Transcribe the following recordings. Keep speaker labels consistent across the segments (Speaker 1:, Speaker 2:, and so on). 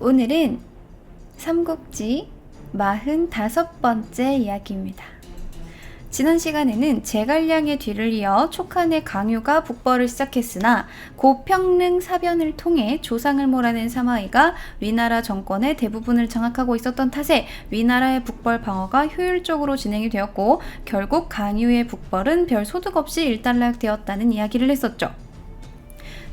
Speaker 1: 오늘은 삼국지 45번째 이야기입니다. 지난 시간에는 제갈량의 뒤를 이어 촉한의 강유가 북벌을 시작했으나 고평릉 사변을 통해 조상을 몰아낸 사마이가 위나라 정권의 대부분을 장악하고 있었던 탓에 위나라의 북벌 방어가 효율적으로 진행이 되었고 결국 강유의 북벌은 별 소득 없이 일단락되었다는 이야기를 했었죠.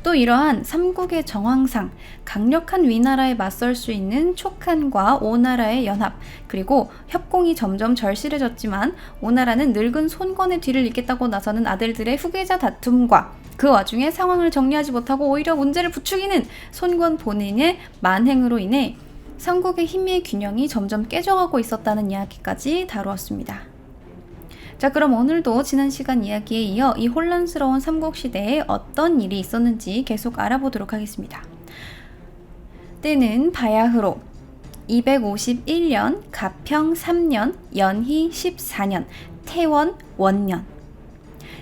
Speaker 1: 또 이러한 삼국의 정황상 강력한 위나라에 맞설 수 있는 촉한과 오나라의 연합 그리고 협공이 점점 절실해졌지만 오나라는 늙은 손권의 뒤를 잇겠다고 나서는 아들들의 후계자 다툼과 그 와중에 상황을 정리하지 못하고 오히려 문제를 부추기는 손권 본인의 만행으로 인해 삼국의 힘의 균형이 점점 깨져가고 있었다는 이야기까지 다루었습니다. 자, 그럼 오늘도 지난 시간 이야기에 이어 이 혼란스러운 삼국시대에 어떤 일이 있었는지 계속 알아보도록 하겠습니다. 때는 바야흐로 251년 가평 3년 연희 14년 태원 원년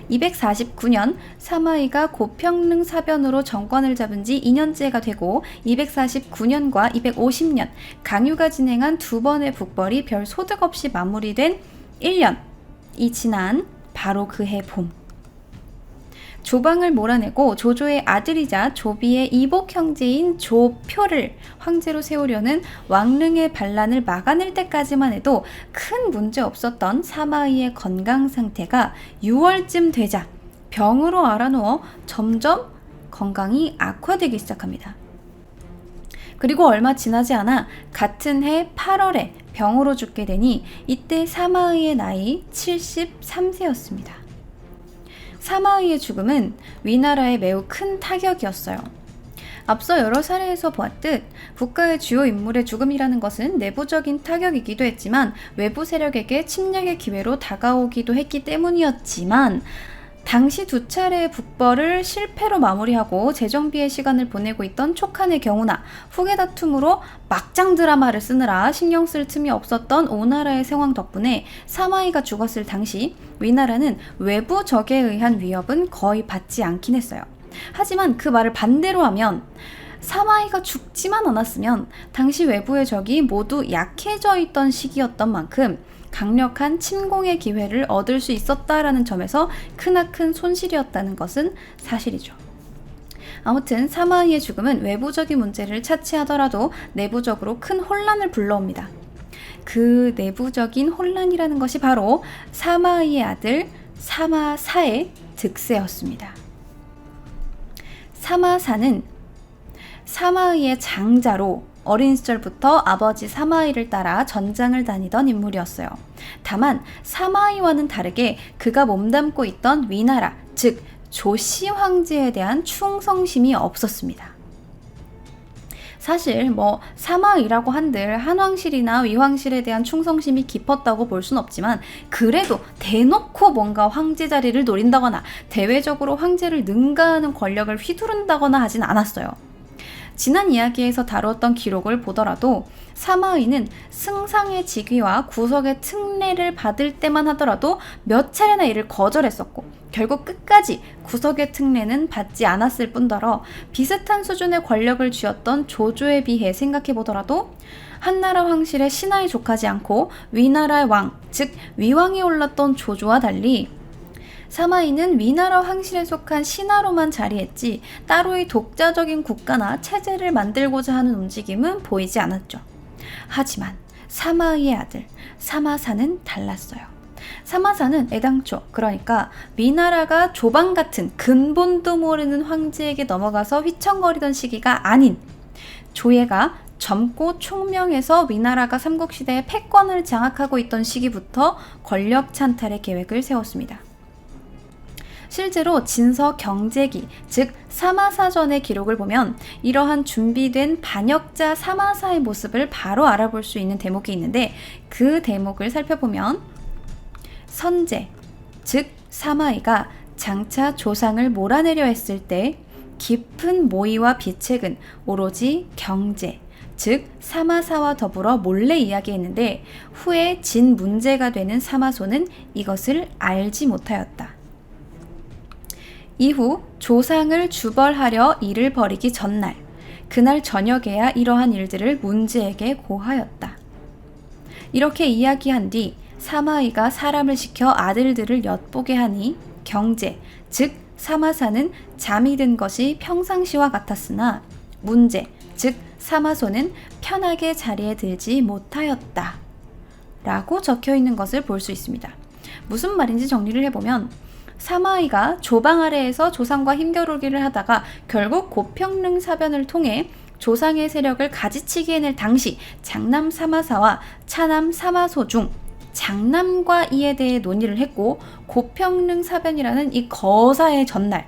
Speaker 1: 249년 사마이가 고평릉 사변으로 정권을 잡은 지 2년째가 되고 249년과 250년 강유가 진행한 두 번의 북벌이 별 소득 없이 마무리된 1년 이 지난 바로 그해 봄. 조방을 몰아내고 조조의 아들이자 조비의 이복 형제인 조표를 황제로 세우려는 왕릉의 반란을 막아낼 때까지만 해도 큰 문제 없었던 사마이의 건강 상태가 6월쯤 되자 병으로 알아누워 점점 건강이 악화되기 시작합니다. 그리고 얼마 지나지 않아 같은 해 8월에 병으로 죽게 되니 이때 사마의의 나이 73세였습니다. 사마의의 죽음은 위나라에 매우 큰 타격이었어요. 앞서 여러 사례에서 보았듯 국가의 주요 인물의 죽음이라는 것은 내부적인 타격이기도 했지만 외부 세력에게 침략의 기회로 다가오기도 했기 때문이었지만 당시 두 차례의 북벌을 실패로 마무리하고 재정비의 시간을 보내고 있던 촉한의 경우나 후계 다툼으로 막장 드라마를 쓰느라 신경 쓸 틈이 없었던 오나라의 상황 덕분에 사마이가 죽었을 당시 위나라는 외부 적에 의한 위협은 거의 받지 않긴 했어요. 하지만 그 말을 반대로 하면 사마이가 죽지만 않았으면 당시 외부의 적이 모두 약해져 있던 시기였던 만큼 강력한 침공의 기회를 얻을 수 있었다라는 점에서 크나큰 손실이었다는 것은 사실이죠. 아무튼 사마이의 죽음은 외부적인 문제를 차치하더라도 내부적으로 큰 혼란을 불러옵니다. 그 내부적인 혼란이라는 것이 바로 사마이의 아들 사마사의 득세였습니다. 사마사는 사마이의 장자로 어린 시절부터 아버지 사마이를 따라 전장을 다니던 인물이었어요. 다만 사마이와는 다르게 그가 몸담고 있던 위나라, 즉 조씨 황제에 대한 충성심이 없었습니다. 사실 뭐 사마이라고 한들 한왕실이나 위왕실에 대한 충성심이 깊었다고 볼 순 없지만 그래도 대놓고 뭔가 황제 자리를 노린다거나 대외적으로 황제를 능가하는 권력을 휘두른다거나 하진 않았어요. 지난 이야기에서 다루었던 기록을 보더라도 사마의는 승상의 직위와 구석의 특례를 받을 때만 하더라도 몇 차례나 이를 거절했었고 결국 끝까지 구석의 특례는 받지 않았을 뿐더러 비슷한 수준의 권력을 쥐었던 조조에 비해 생각해 보더라도 한나라 황실의 신하에 족하지 않고 위나라의 왕, 즉 위왕에 올랐던 조조와 달리 사마이는 위나라 황실에 속한 신하로만 자리했지 따로의 독자적인 국가나 체제를 만들고자 하는 움직임은 보이지 않았죠. 하지만 사마이의 아들 사마사는 달랐어요. 사마사는 애당초 그러니까 위나라가 조방 같은 근본도 모르는 황제에게 넘어가서 휘청거리던 시기가 아닌 조예가 젊고 총명해서 위나라가 삼국시대의 패권을 장악하고 있던 시기부터 권력 찬탈의 계획을 세웠습니다. 실제로 진서 경제기, 즉 사마사전의 기록을 보면 이러한 준비된 반역자 사마사의 모습을 바로 알아볼 수 있는 대목이 있는데 그 대목을 살펴보면 선제, 즉 사마이가 장차 조상을 몰아내려 했을 때 깊은 모의와 비책은 오로지 경제, 즉 사마사와 더불어 몰래 이야기했는데 후에 진 문제가 되는 사마소는 이것을 알지 못하였다. 이후 조상을 주벌하려 일을 벌이기 전날 그날 저녁에야 이러한 일들을 문제에게 고하였다. 이렇게 이야기한 뒤 사마이가 사람을 시켜 아들들을 엿보게 하니 경제, 즉 사마사는 잠이 든 것이 평상시와 같았으나 문제, 즉 사마소는 편하게 자리에 들지 못하였다. 라고 적혀 있는 것을 볼 수 있습니다. 무슨 말인지 정리를 해보면 사마이가 조방 아래에서 조상과 힘겨루기를 하다가 결국 고평릉 사변을 통해 조상의 세력을 가지치게 해낼 당시 장남 사마사와 차남 사마소 중 장남과 이에 대해 논의를 했고 고평릉 사변이라는 이 거사의 전날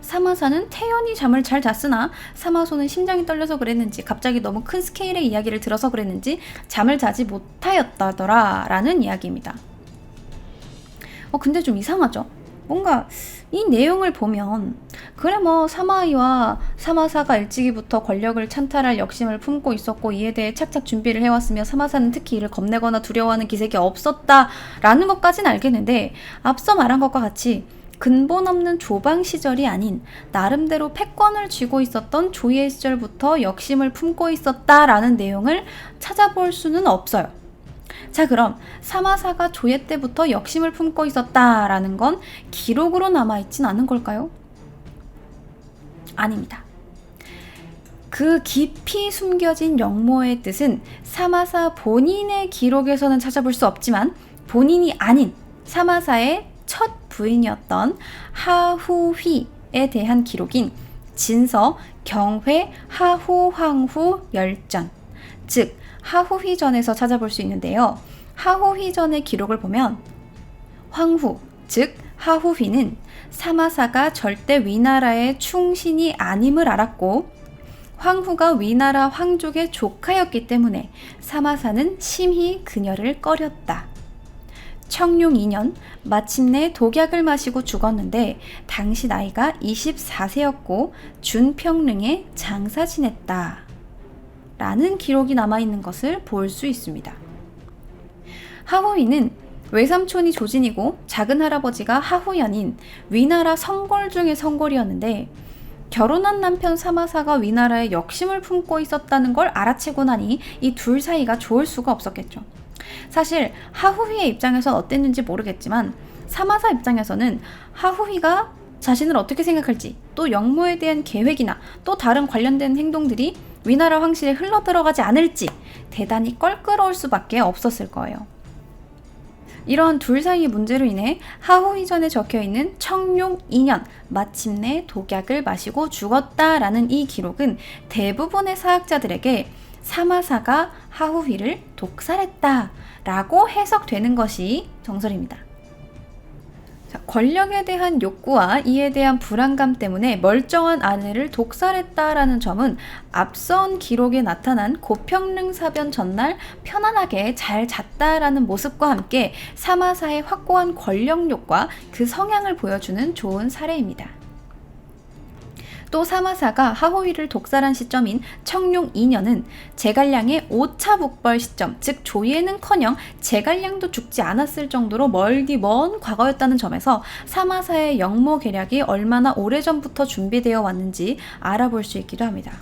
Speaker 1: 사마사는 태연히 잠을 잘 잤으나 사마소는 심장이 떨려서 그랬는지 갑자기 너무 큰 스케일의 이야기를 들어서 그랬는지 잠을 자지 못하였다더라 라는 이야기입니다. 어 근데 좀 이상하죠? 뭔가 이 내용을 보면 그래 뭐 사마이와 사마사가 일찍이부터 권력을 찬탈할 욕심을 품고 있었고 이에 대해 착착 준비를 해왔으며 사마사는 특히 이를 겁내거나 두려워하는 기색이 없었다라는 것까지는 알겠는데 앞서 말한 것과 같이 근본 없는 조방 시절이 아닌 나름대로 패권을 쥐고 있었던 조예 시절부터 욕심을 품고 있었다라는 내용을 찾아볼 수는 없어요. 자, 그럼 사마사가 조예 때부터 욕심을 품고 있었다라는 건 기록으로 남아있진 않은 걸까요? 아닙니다. 그 깊이 숨겨진 영모의 뜻은 사마사 본인의 기록에서는 찾아볼 수 없지만 본인이 아닌 사마사의 첫 부인이었던 하후휘에 대한 기록인 진서 경회 하후황후 열전 즉 하후휘전에서 찾아볼 수 있는데요. 하후휘전의 기록을 보면 황후, 즉 하후휘는 사마사가 절대 위나라의 충신이 아님을 알았고 황후가 위나라 황족의 조카였기 때문에 사마사는 심히 그녀를 꺼렸다. 청룡 2년 마침내 독약을 마시고 죽었는데 당시 나이가 24세였고 준평릉에 장사 지냈다. 라는 기록이 남아있는 것을 볼 수 있습니다. 하후이는 외삼촌이 조진이고 작은 할아버지가 하후연인 위나라 성골 중의 성골이었는데 결혼한 남편 사마사가 위나라에 욕심을 품고 있었다는 걸 알아채고 나니 이 둘 사이가 좋을 수가 없었겠죠. 사실 하후휘의 입장에선 어땠는지 모르겠지만 사마사 입장에서는 하후휘가 자신을 어떻게 생각할지 또 영모에 대한 계획이나 또 다른 관련된 행동들이 위나라 황실에 흘러 들어가지 않을지 대단히 껄끄러울 수밖에 없었을 거예요. 이러한 둘 사이의 문제로 인해 하후이전에 적혀 있는 청룡 2년 마침내 독약을 마시고 죽었다라는 이 기록은 대부분의 사학자들에게 사마사가 하후휘를 독살했다라고 해석되는 것이 정설입니다. 자, 권력에 대한 욕구와 이에 대한 불안감 때문에 멀쩡한 아내를 독살했다라는 점은 앞선 기록에 나타난 고평릉 사변 전날 편안하게 잘 잤다라는 모습과 함께 사마사의 확고한 권력욕과 그 성향을 보여주는 좋은 사례입니다. 또 사마사가 하호위를 독살한 시점인 청룡 2년은 제갈량의 5차 북벌 시점, 즉 조예는커녕 제갈량도 죽지 않았을 정도로 멀디 먼 과거였다는 점에서 사마사의 영모 계략이 얼마나 오래전부터 준비되어 왔는지 알아볼 수 있기도 합니다.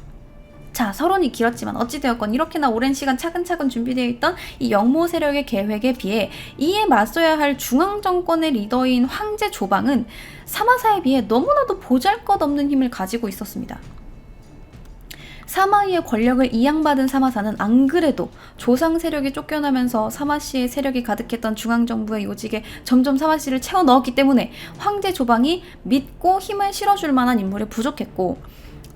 Speaker 1: 자, 서론이 길었지만 어찌되었건 이렇게나 오랜 시간 차근차근 준비되어 있던 이 영모 세력의 계획에 비해 이에 맞서야 할 중앙 정권의 리더인 황제 조방은 사마사에 비해 너무나도 보잘것없는 힘을 가지고 있었습니다. 사마이의 권력을 이양받은 사마사는 안 그래도 조상 세력이 쫓겨나면서 사마씨의 세력이 가득했던 중앙정부의 요직에 점점 사마씨를 채워 넣었기 때문에 황제 조방이 믿고 힘을 실어줄 만한 인물이 부족했고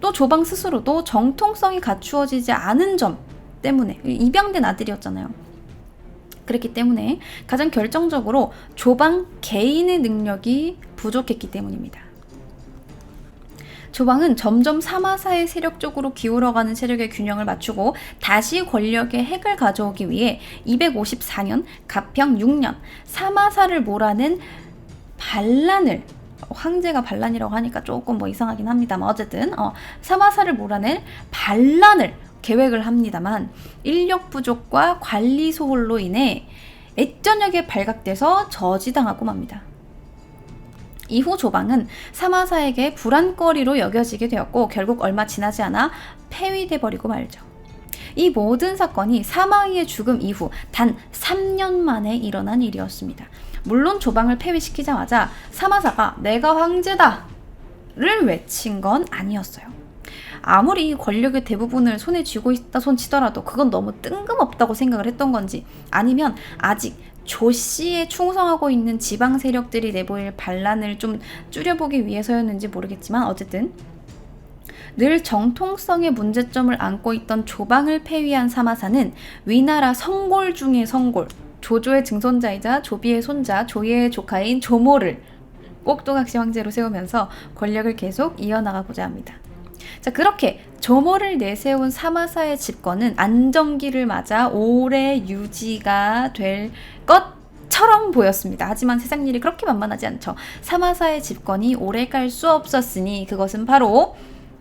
Speaker 1: 또 조방 스스로도 정통성이 갖추어지지 않은 점 때문에 입양된 아들이었잖아요. 그랬기 때문에 가장 결정적으로 조방 개인의 능력이 부족했기 때문입니다. 조방은 점점 사마사의 세력 쪽으로 기울어가는 세력의 균형을 맞추고 다시 권력의 핵을 가져오기 위해 254년 가평 6년 사마사를 몰아낸 반란을 황제가 반란이라고 하니까 조금 뭐 이상하긴 합니다만 어쨌든 어, 사마사를 몰아낼 반란을 계획을 합니다만 인력 부족과 관리 소홀로 인해 액전역에 발각돼서 저지당하고 맙니다. 이후 조방은 사마사에게 불안거리로 여겨지게 되었고 결국 얼마 지나지 않아 폐위돼 버리고 말죠. 이 모든 사건이 사마이의 죽음 이후 단 3년 만에 일어난 일이었습니다. 물론 조방을 폐위시키자마자 사마사가 내가 황제다 를 외친 건 아니었어요. 아무리 권력의 대부분을 손에 쥐고 있다 손 치더라도 그건 너무 뜬금없다고 생각을 했던 건지 아니면 아직 조 씨에 충성하고 있는 지방 세력들이 내보일 반란을 좀 줄여보기 위해서였는지 모르겠지만 어쨌든 늘 정통성의 문제점을 안고 있던 조방을 폐위한 사마사는 위나라 성골 중의 성골 조조의 증손자이자 조비의 손자 조예의 조카인 조모를 꼭두각시 황제로 세우면서 권력을 계속 이어나가고자 합니다. 자, 그렇게 조모를 내세운 사마사의 집권은 안정기를 맞아 오래 유지가 될 것 처럼 보였습니다. 하지만 세상 일이 그렇게 만만하지 않죠. 사마사의 집권이 오래 갈 수 없었으니 그것은 바로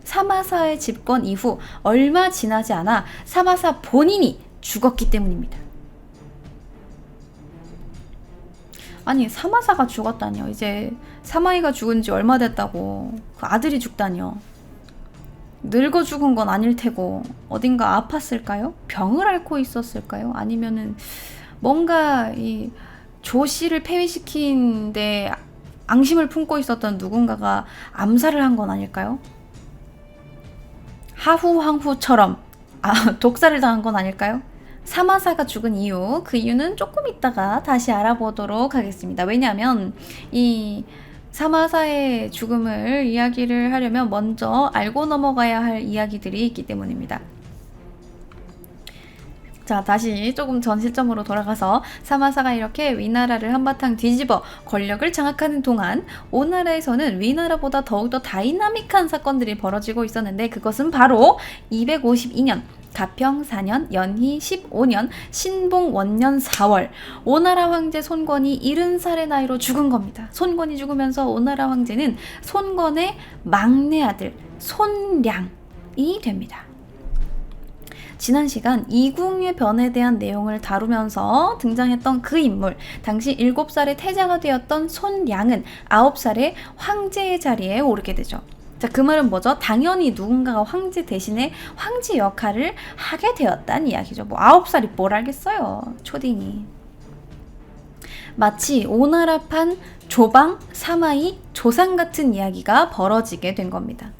Speaker 1: 사마사의 집권 이후 얼마 지나지 않아 사마사 본인이 죽었기 때문입니다. 아니 사마사가 죽었다니요. 이제 사마이가 죽은 지 얼마 됐다고 그 아들이 죽다니요. 늙어 죽은 건 아닐 테고 어딘가 아팠을까요? 병을 앓고 있었을까요? 아니면은 뭔가 이 조씨를 폐위시킨데 앙심을 품고 있었던 누군가가 암살을 한 건 아닐까요? 하후항후처럼 아, 독살을 당한 건 아닐까요? 사마사가 죽은 이유, 그 이유는 조금 있다가 다시 알아보도록 하겠습니다. 왜냐하면 이 사마사의 죽음을 이야기를 하려면 먼저 알고 넘어가야 할 이야기들이 있기 때문입니다. 자, 다시 조금 전 시점으로 돌아가서 사마사가 이렇게 위나라를 한바탕 뒤집어 권력을 장악하는 동안 오나라에서는 위나라보다 더욱더 다이나믹한 사건들이 벌어지고 있었는데 그것은 바로 252년 가평 4년 연희 15년 신봉 원년 4월 오나라 황제 손권이 70살의 나이로 죽은 겁니다. 손권이 죽으면서 오나라 황제는 손권의 막내 아들 손량이 됩니다. 지난 시간 이궁의 변에 대한 내용을 다루면서 등장했던 그 인물, 당시 7살의 태자가 되었던 손량은 9살의 황제의 자리에 오르게 되죠. 자, 그 말은 뭐죠? 당연히 누군가가 황제 대신에 황제 역할을 하게 되었다는 이야기죠. 뭐, 아홉 살이 뭘 알겠어요. 초딩이. 마치 오나라판 조방, 사마이, 조상 같은 이야기가 벌어지게 된 겁니다.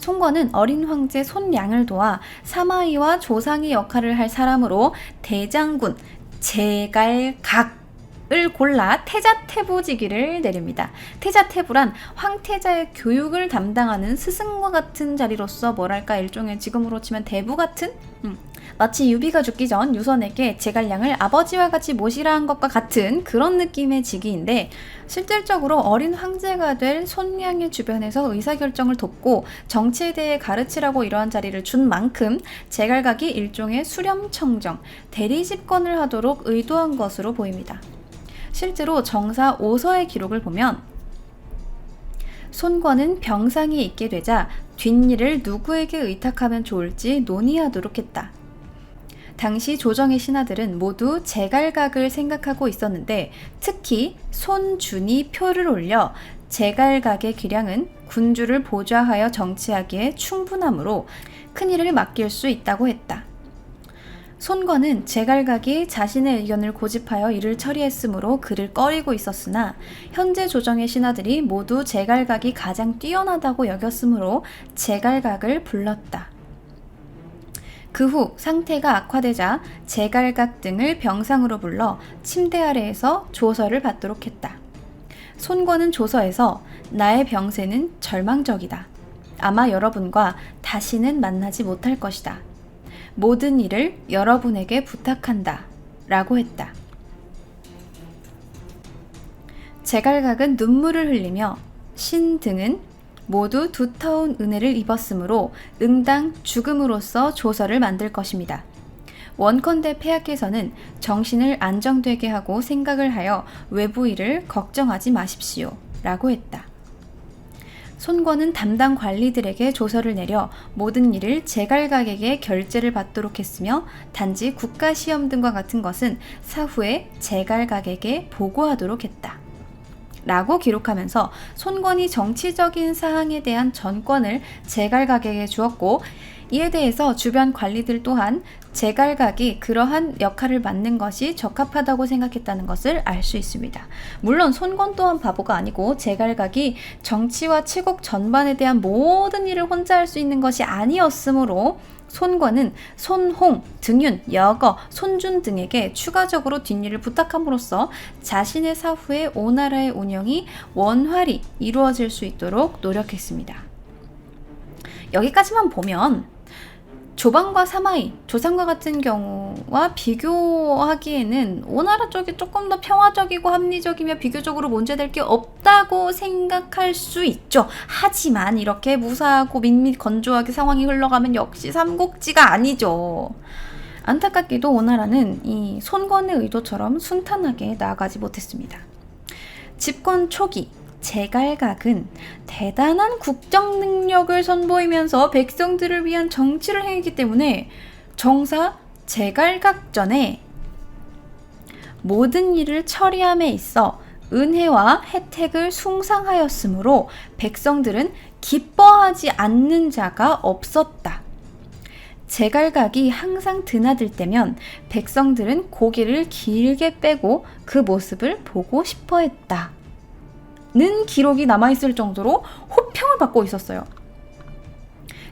Speaker 1: 송건은 어린 황제 손량을 도와 사마이와 조상의 역할을 할 사람으로 대장군 제갈각 을 골라 태자 태부직위를 내립니다. 태자 태부란 황태자의 교육을 담당하는 스승과 같은 자리로서 뭐랄까 일종의 지금으로 치면 대부 같은 음, 마치 유비가 죽기 전 유선에게 제갈량을 아버지와 같이 모시라 한 것과 같은 그런 느낌의 직위인데 실질적으로 어린 황제가 될 손량의 주변에서 의사결정을 돕고 정치에 대해 가르치라고 이러한 자리를 준 만큼 제갈각이 일종의 수렴청정, 대리집권을 하도록 의도한 것으로 보입니다. 실제로 정사 5서의 기록을 보면 손권은 병상이 있게 되자 뒷일을 누구에게 의탁하면 좋을지 논의하도록 했다. 당시 조정의 신하들은 모두 제갈각을 생각하고 있었는데 특히 손준이 표를 올려 제갈각의 기량은 군주를 보좌하여 정치하기에 충분하므로 큰일을 맡길 수 있다고 했다. 손권은 제갈각이 자신의 의견을 고집하여 이를 처리했으므로 그를 꺼리고 있었으나 현재 조정의 신하들이 모두 제갈각이 가장 뛰어나다고 여겼으므로 제갈각을 불렀다. 그 후 상태가 악화되자 제갈각 등을 병상으로 불러 침대 아래에서 조서를 받도록 했다. 손권은 조서에서 나의 병세는 절망적이다. 아마 여러분과 다시는 만나지 못할 것이다. 모든 일을 여러분에게 부탁한다. 라고 했다. 제갈각은 눈물을 흘리며 신 등은 모두 두터운 은혜를 입었으므로 응당 죽음으로써 조서를 만들 것입니다. 원컨대 폐하께서는 정신을 안정되게 하고 생각을 하여 외부 일을 걱정하지 마십시오. 라고 했다. 손권은 담당 관리들에게 조서를 내려 모든 일을 제갈각에게 결제를 받도록 했으며 단지 국가시험 등과 같은 것은 사후에 제갈각에게 보고하도록 했다. 라고 기록하면서 손권이 정치적인 사항에 대한 전권을 제갈각에게 주었고 이에 대해서 주변 관리들 또한 제갈각이 그러한 역할을 맡는 것이 적합하다고 생각했다는 것을 알 수 있습니다. 물론 손권 또한 바보가 아니고 제갈각이 정치와 치국 전반에 대한 모든 일을 혼자 할 수 있는 것이 아니었으므로 손권은 손홍, 등윤, 여거, 손준 등에게 추가적으로 뒷일을 부탁함으로써 자신의 사후에 오나라의 운영이 원활히 이루어질 수 있도록 노력했습니다. 여기까지만 보면 조방과 사마이, 조상과 같은 경우와 비교하기에는 오나라 쪽이 조금 더 평화적이고 합리적이며 비교적으로 문제될 게 없다고 생각할 수 있죠. 하지만 이렇게 무사하고 밋밋 건조하게 상황이 흘러가면 역시 삼국지가 아니죠. 안타깝게도 오나라는 이 손권의 의도처럼 순탄하게 나아가지 못했습니다. 집권 초기 제갈각은 대단한 국정 능력을 선보이면서 백성들을 위한 정치를 행했기 때문에 정사 제갈각전에 모든 일을 처리함에 있어 은혜와 혜택을 숭상하였으므로 백성들은 기뻐하지 않는 자가 없었다. 제갈각이 항상 드나들 때면 백성들은 고개를 길게 빼고 그 모습을 보고 싶어 했다. 는 기록이 남아있을 정도로 호평을 받고 있었어요.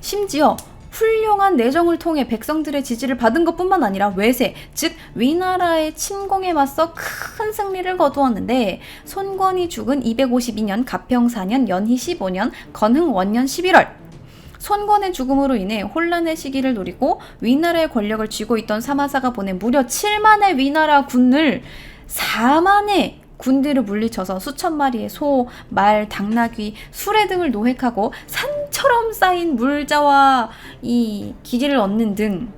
Speaker 1: 심지어 훌륭한 내정을 통해 백성들의 지지를 받은 것뿐만 아니라 외세, 즉 위나라의 침공에 맞서 큰 승리를 거두었는데 손권이 죽은 252년 가평 4년 연희 15년 건흥 원년 11월 손권의 죽음으로 인해 혼란의 시기를 노리고 위나라의 권력을 쥐고 있던 사마사가 보낸 무려 7만의 위나라 군을 4만의 군대를 물리쳐서 수천 마리의 소, 말, 당나귀, 수레 등을 노획하고 산처럼 쌓인 물자와 이 기지를 얻는 등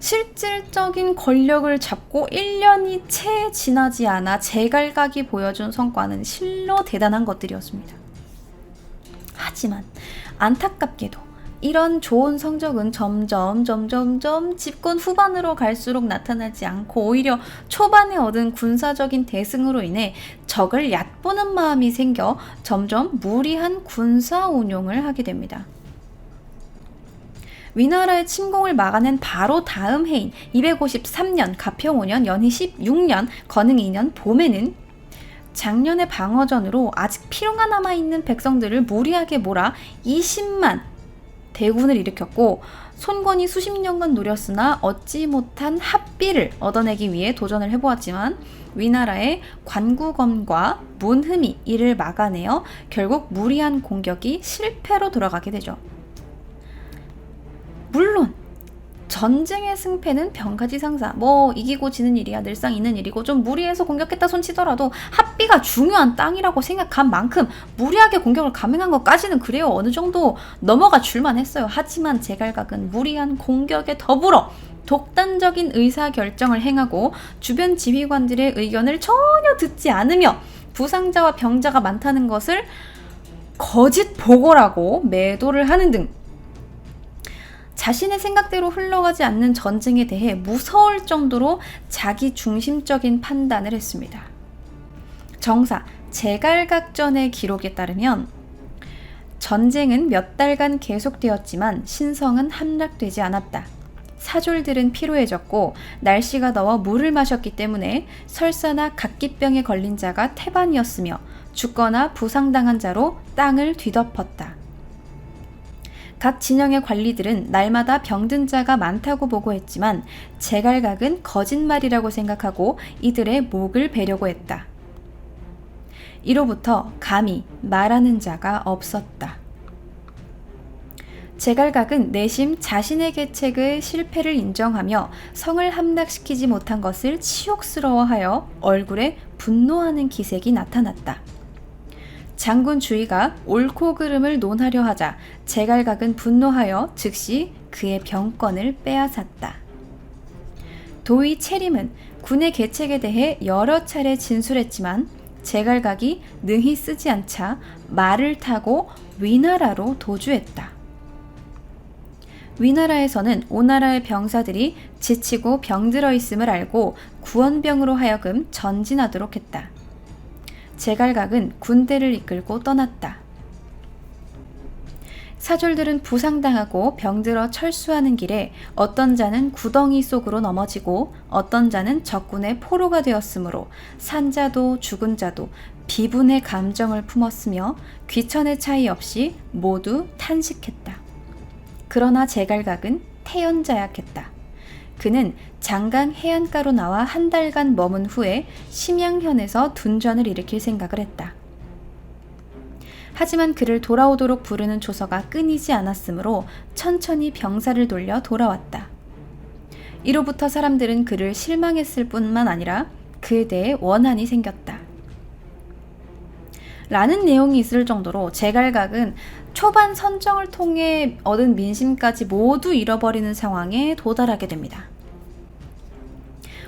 Speaker 1: 실질적인 권력을 잡고 1년이 채 지나지 않아 제갈각이 보여준 성과는 실로 대단한 것들이었습니다. 하지만 안타깝게도 이런 좋은 성적은 점점 점점점 집권 후반으로 갈수록 나타나지 않고 오히려 초반에 얻은 군사적인 대승으로 인해 적을 얕보는 마음이 생겨 점점 무리한 군사 운용을 하게 됩니다. 위나라의 침공을 막아낸 바로 다음 해인 253년 가평 5년 연희 16년 건흥 2년 봄에는 작년의 방어전으로 아직 피로가 남아있는 백성들을 무리하게 몰아 20만 대군을 일으켰고 손권이 수십 년간 노렸으나 얻지 못한 합비를 얻어내기 위해 도전을 해보았지만 위나라의 관구검과 문흠이 이를 막아내어 결국 무리한 공격이 실패로 돌아가게 되죠. 물론 전쟁의 승패는 병가지 상사. 뭐 이기고 지는 일이야 늘상 있는 일이고 좀 무리해서 공격했다 손치더라도 합비가 중요한 땅이라고 생각한 만큼 무리하게 공격을 감행한 것까지는 그래요. 어느 정도 넘어가 줄만 했어요. 하지만 제갈각은 무리한 공격에 더불어 독단적인 의사 결정을 행하고 주변 지휘관들의 의견을 전혀 듣지 않으며 부상자와 병자가 많다는 것을 거짓 보고라고 매도를 하는 등 자신의 생각대로 흘러가지 않는 전쟁에 대해 무서울 정도로 자기 중심적인 판단을 했습니다. 정사 제갈각전의 기록에 따르면 전쟁은 몇 달간 계속되었지만 신성은 함락되지 않았다. 사졸들은 피로해졌고 날씨가 더워 물을 마셨기 때문에 설사나 각기병에 걸린 자가 태반이었으며 죽거나 부상당한 자로 땅을 뒤덮었다. 각 진영의 관리들은 날마다 병든 자가 많다고 보고했지만 제갈각은 거짓말이라고 생각하고 이들의 목을 베려고 했다. 이로부터 감히 말하는 자가 없었다. 제갈각은 내심 자신의 계책의 실패를 인정하며 성을 함락시키지 못한 것을 치욕스러워하여 얼굴에 분노하는 기색이 나타났다. 장군 주의가 옳고 그름을 논하려 하자 제갈각은 분노하여 즉시 그의 병권을 빼앗았다. 도의 체림은 군의 계책에 대해 여러 차례 진술했지만 제갈각이 능히 쓰지 않자 말을 타고 위나라로 도주했다. 위나라에서는 오나라의 병사들이 지치고 병들어 있음을 알고 구원병으로 하여금 전진하도록 했다. 제갈각은 군대를 이끌고 떠났다. 사졸들은 부상당하고 병들어 철수하는 길에 어떤 자는 구덩이 속으로 넘어지고 어떤 자는 적군의 포로가 되었으므로 산자도 죽은 자도 비분의 감정을 품었으며 귀천의 차이 없이 모두 탄식했다. 그러나 제갈각은 태연자약했다. 그는 장강 해안가로 나와 한 달간 머문 후에 심양현에서 둔전을 일으킬 생각을 했다. 하지만 그를 돌아오도록 부르는 조서가 끊이지 않았으므로 천천히 병사를 돌려 돌아왔다. 이로부터 사람들은 그를 실망했을 뿐만 아니라 그에 대해 원한이 생겼다. 라는 내용이 있을 정도로 제갈각은 초반 선정을 통해 얻은 민심까지 모두 잃어버리는 상황에 도달하게 됩니다.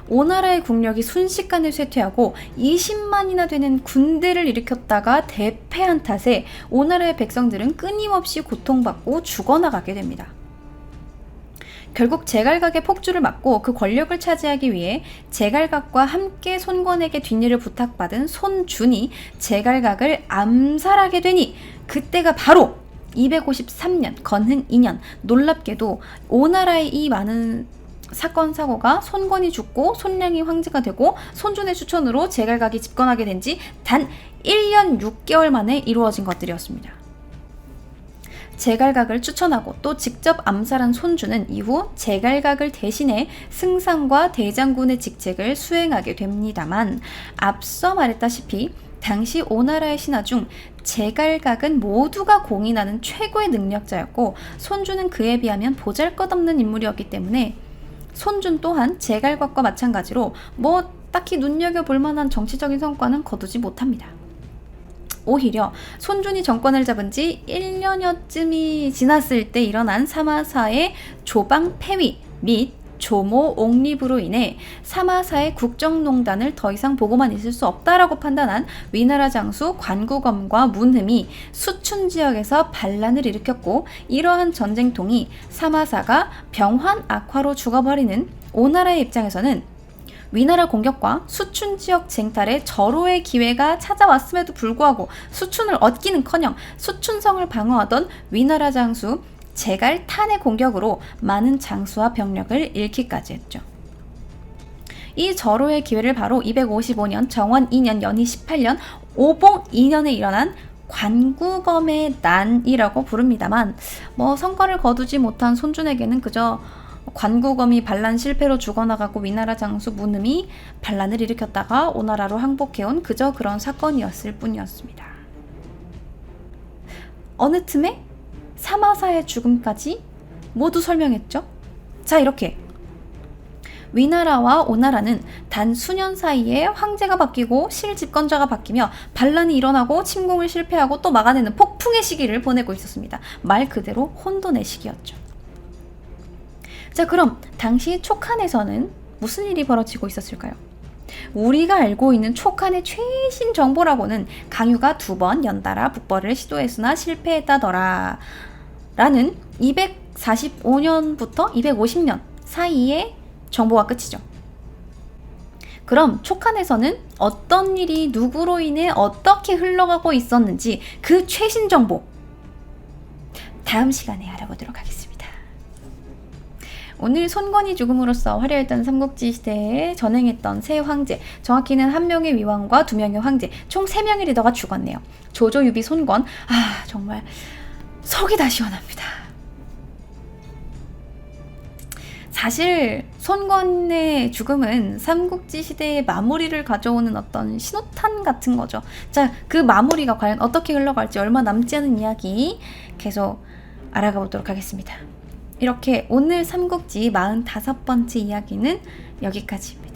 Speaker 1: 오나라의 국력이 순식간에 쇠퇴하고 20만이나 되는 군대를 일으켰다가 대패한 탓에 오나라의 백성들은 끊임없이 고통받고 죽어나가게 됩니다. 결국 제갈각의 폭주를 막고 그 권력을 차지하기 위해 제갈각과 함께 손권에게 뒷일을 부탁받은 손준이 제갈각을 암살하게 되니 그때가 바로 253년 건흔 2년 놀랍게도 오나라의 이 많은 사건 사고가 손권이 죽고 손량이 황제가 되고 손준의 추천으로 제갈각이 집권하게 된 지 단 1년 6개월 만에 이루어진 것들이었습니다. 제갈각을 추천하고 또 직접 암살한 손주는 이후 제갈각을 대신해 승상과 대장군의 직책을 수행하게 됩니다만 앞서 말했다시피 당시 오나라의 신하 중 제갈각은 모두가 공인하는 최고의 능력자였고 손주는 그에 비하면 보잘것없는 인물이었기 때문에 손준 또한 제갈각과 마찬가지로 뭐 딱히 눈여겨볼 만한 정치적인 성과는 거두지 못합니다. 오히려 손준이 정권을 잡은 지 1년여쯤이 지났을 때 일어난 사마사의 조방 폐위 및 조모 옹립으로 인해 사마사의 국정농단을 더 이상 보고만 있을 수 없다라고 판단한 위나라 장수 관구검과 문흠이 수춘 지역에서 반란을 일으켰고 이러한 전쟁통이 사마사가 병환 악화로 죽어버리는 오나라의 입장에서는 위나라 공격과 수춘 지역 쟁탈에 절호의 기회가 찾아왔음에도 불구하고 수춘을 얻기는커녕 수춘성을 방어하던 위나라 장수 제갈 탄의 공격으로 많은 장수와 병력을 잃기까지 했죠. 이 절호의 기회를 바로 255년 정원 2년 연희 18년 오봉 2년에 일어난 관구검의 난이라고 부릅니다만 뭐 성과를 거두지 못한 손준에게는 그저 관구검이 반란 실패로 죽어나가고 위나라 장수 문음이 반란을 일으켰다가 오나라로 항복해온 그저 그런 사건이었을 뿐이었습니다. 어느 틈에 사마사의 죽음까지 모두 설명했죠. 자, 이렇게 위나라와 오나라는 단 수년 사이에 황제가 바뀌고 실집권자가 바뀌며 반란이 일어나고 침공을 실패하고 또 막아내는 폭풍의 시기를 보내고 있었습니다. 말 그대로 혼돈의 시기였죠. 자, 그럼 당시 촉한에서는 무슨 일이 벌어지고 있었을까요? 우리가 알고 있는 촉한의 최신 정보라고는 강유가 두 번 연달아 북벌을 시도했으나 실패했다더라. 라는 245년부터 250년 사이의 정보가 끝이죠. 그럼 촉한에서는 어떤 일이 누구로 인해 어떻게 흘러가고 있었는지 그 최신 정보 다음 시간에 알아보도록 하겠습니다. 오늘 손권이 죽음으로써 화려했던 삼국지 시대에 전행했던 세 황제, 정확히는 한 명의 위왕과 두 명의 황제, 총 세 명의 리더가 죽었네요. 조조, 유비, 손권. 아, 정말 속이 다 시원합니다. 사실 손권의 죽음은 삼국지 시대의 마무리를 가져오는 어떤 신호탄 같은 거죠. 자, 그 마무리가 과연 어떻게 흘러갈지 얼마 남지 않은 이야기 계속 알아가 보도록 하겠습니다. 이렇게 오늘 삼국지 45번째 이야기는 여기까지입니다.